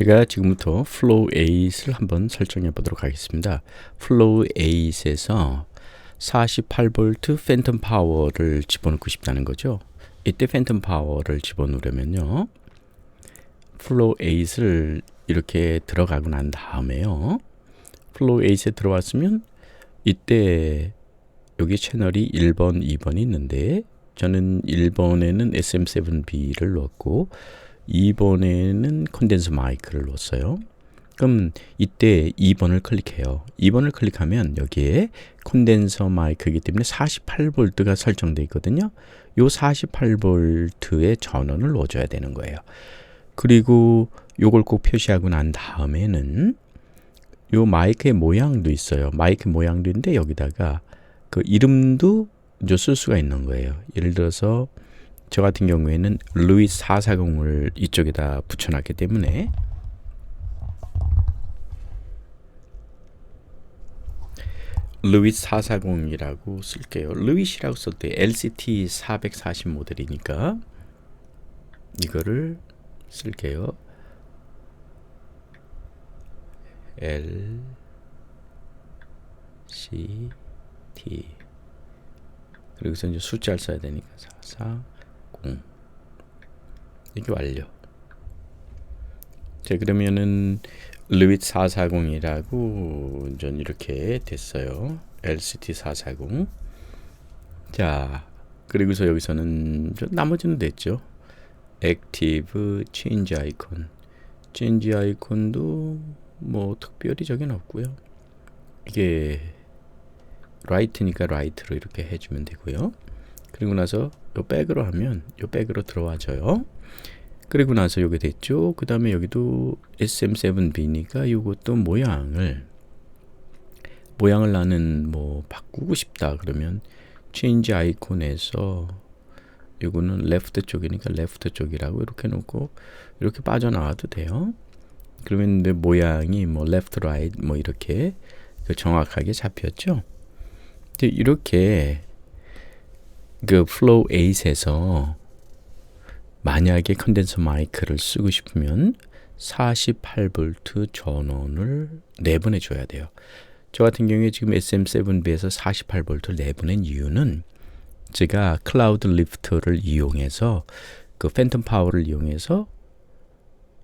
제가 지금부터 flow 8을 한번 설정해 보도록 하겠습니다. flow 8에서 48V 팬텀 파워를 집어넣고 싶다는 거죠. 이때 팬텀 파워를 집어넣으려면요. flow 8을 이렇게 들어가고 난 다음에요. flow 8에 들어왔으면 이때 여기 채널이 1번, 2번이 있는데 저는 1번에는 SM7B를 넣었고 2번에는 컨덴서 마이크를 넣었어요. 그럼 이때 2번을 클릭해요. 2번을 클릭하면 여기에 콘덴서 마이크이기 때문에 48V가 설정되어 있거든요. 요 48V의 전원을 넣어줘야 되는 거예요. 그리고 요걸 꼭 표시하고 난 다음에는 요 마이크의 모양도 있어요. 마이크 모양도 있는데 여기다가 그 이름도 쓸 수가 있는 거예요. 예를 들어서 저 같은 경우에는 루이스 440을 이쪽에다 붙여놨기 때문에 루이스 440이라고 쓸게요. 루이스라고 쓸때 LCT 440 모델이니까 이거를 쓸게요. L C T 그리고서 이제 숫자를 써야 되니까 440 이게 완료. 자 그러면은 루잇 440이라고 전 이렇게 됐어요. LCT 440. 자 그리고서 여기서는 나머지는 됐죠. 액티브 체인지 아이콘. 체인지 아이콘도 뭐 특별히 저긴 없고요. 이게 라이트니까 라이트로 이렇게 해주면 되고요. 그리고 나서 요 백으로 하면 요 백으로 들어와져요. 그리고 나서 요게 됐죠. 그 다음에 여기도 SM7B니까 요것도 모양을 모양을 나는 뭐 바꾸고 싶다 그러면 change 아이콘에서 요거는 레프트 쪽이니까 레프트 쪽이라고 이렇게 놓고 이렇게 빠져나와도 돼요. 그러면 내 모양이 뭐 레프트 라이트 뭐 이렇게 그 정확하게 잡혔죠. 이렇게 그 플로우 8에서 만약에 컨덴서 마이크를 쓰고 싶으면 48V 전원을 내보내 줘야 돼요. 저 같은 경우에 지금 SM7B에서 48V 내보낸 이유는 제가 클라우드 리프트를 이용해서 그 팬텀 파워를 이용해서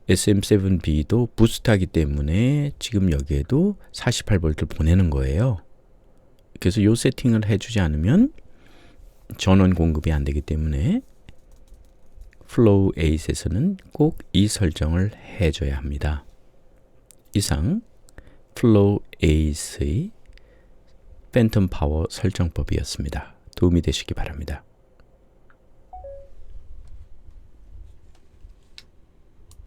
SM7B도 부스트하기 때문에 지금 여기에도 48V를 보내는 거예요. 그래서 요 세팅을 해주지 않으면 전원 공급이 안 되기 때문에 플로우 8에서는 꼭 이 설정을 해줘야 합니다. 이상 플로우 8의 팬텀 파워 설정법이었습니다. 도움이 되시기 바랍니다.